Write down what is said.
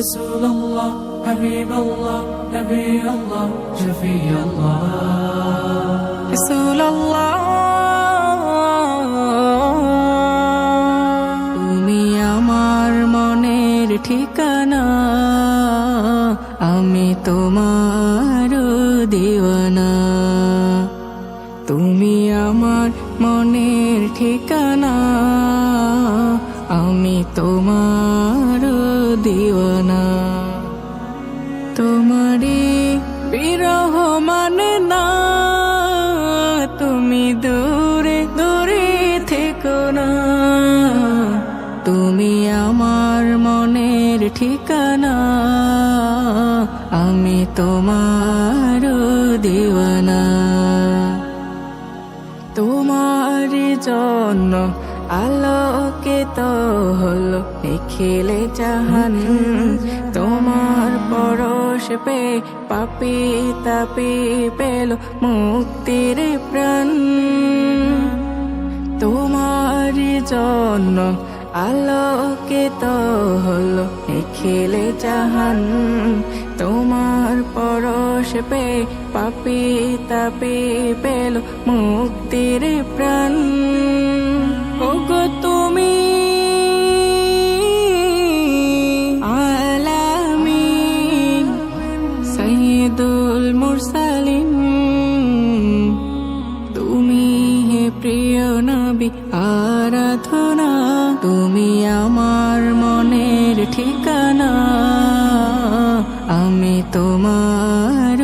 رسول الله حبيب الله نبي الله شفيع الله তুমি আমার মনের ঠিকানা আমি তোমার দিওয়ানা তুমি আমার মনের ঠিকানা আমি তোমার দিওয়ানা তোমারে বিরহ মানে না, তুমি দূরে দূরে থেকো না। তুমি আমার মনের ঠিকানা, আমি তোমার দিওয়ানা জন্য আলোকিত হলো নিখিলে জাহান। তোমার পরশ পে পাপি তাপি পেল মুক্তির প্রাণ। তোমার জন্য আলোকিত হলো নিখিলে জাহান। তোমার পরশ পে পাপি তাপি পেল মুক্তির প্রাণ। সৈয়দুল মুরসালিন তুমি হে প্রিয় নবী আরাধনা। তুমি আমার মনের ঠিকানা। আমি তোমার